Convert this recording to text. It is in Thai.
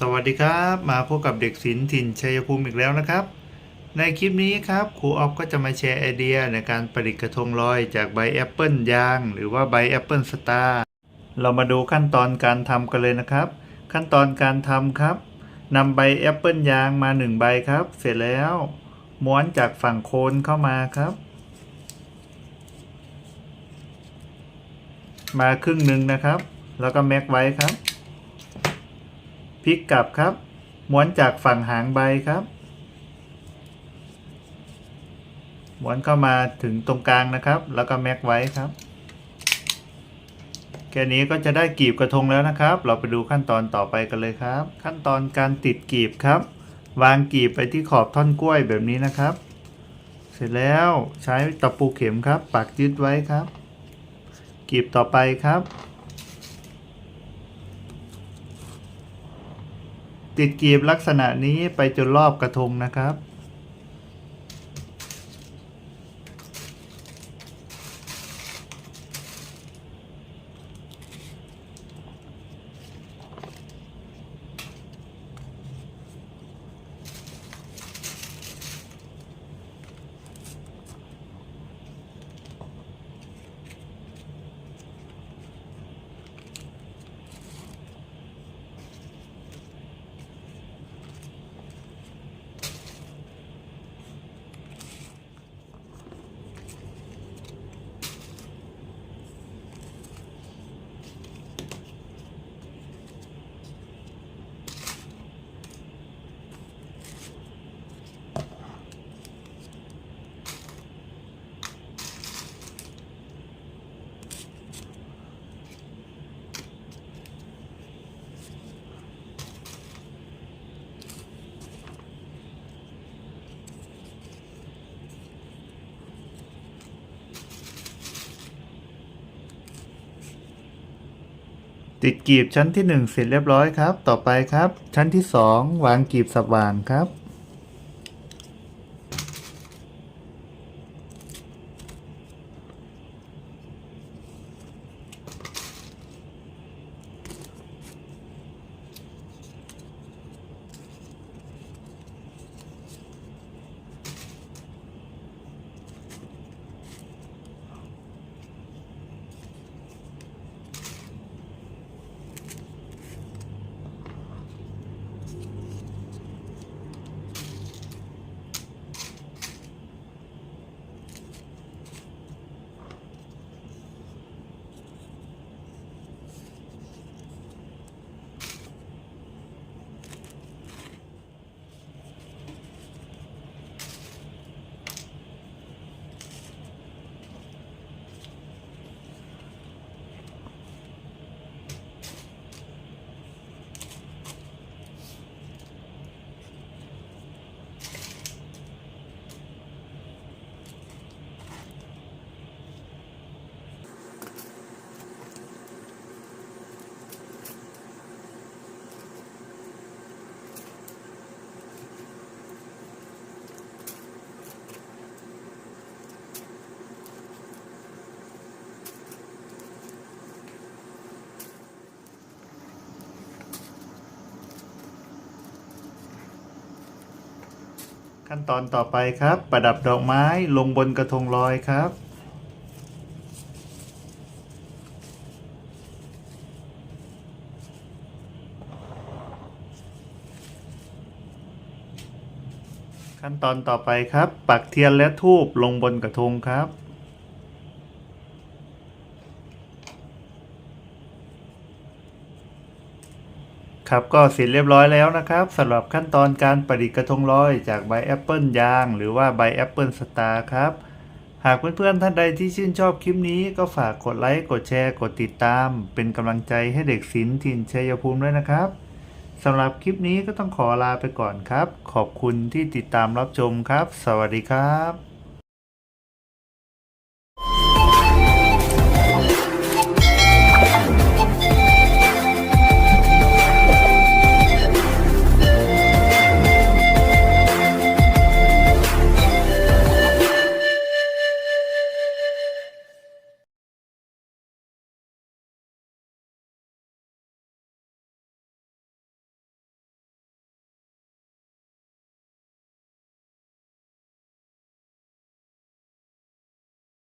สวัสดีครับ มาพบกับเด็กศิลป์ถิ่นชัยภูมิอีกแล้วนะครับ ในคลิปนี้ครับครูออฟก็จะมาแชร์ไอเดียในการประดิษฐ์กระทงลอยจากใบแอปเปิลยาง หรือว่าใบแอปเปิลสตาร์เรามาดูขั้นตอนการทำกันเลยนะครับ ขั้นตอนการทำครับนำใบแอปเปิลยางมาหนึ่งใบครับ เสร็จแล้ว ม้วนจากฝั่งโคนเข้ามาครับ มาครึ่งหนึ่งนะครับ แล้วก็แม็กไว้ครับ พลิกกลับครับ ม้วนจากฝั่งหางใบครับ ม้วนเข้ามาถึงตรงกลางนะครับ แล้วก็แม็กไว้ครับ แค่นี้ก็จะได้กีบกระทงแล้วนะครับ เราไปดูขั้นตอนต่อไปกันเลยครับ ขั้นตอนการติดกีบครับ วางกีบไปที่ขอบท่อนกล้วยแบบนี้นะครับ เสร็จแล้วใช้ตะปูเข็มครับ ปักยึดไว้ครับ กีบต่อไปครับ ติดกีบลักษณะนี้ไปจนรอบกระทงนะครับ ติดกีบชั้นที่ 1 เสร็จเรียบร้อยครับ ต่อไปครับ ชั้นที่ 2 วางกีบสว่านครับ ขั้นตอนต่อไปครับ ประดับดอกไม้ลงบนกระทงลอยครับ ขั้นตอนต่อไปครับ ปักเทียนและทูบลงบนกระทงครับ ครับก็เสร็จเรียบร้อยแล้วนะครับสำหรับขั้นตอนการประดิษฐ์กระทงลอยจากใบแอปเปิลยาง หรือว่าใบแอปเปิลสตาร์ครับ หากเพื่อนๆท่านใดที่ชื่นชอบคลิปนี้ก็ฝากกดไลค์ กดแชร์ กดติดตาม เป็นกำลังใจให้เด็กศิลป์ถิ่นชัยภูมิด้วยนะครับสำหรับคลิปนี้ก็ต้องขอลาไปก่อนครับ ขอบคุณที่ติดตามรับชมครับ สวัสดีครับ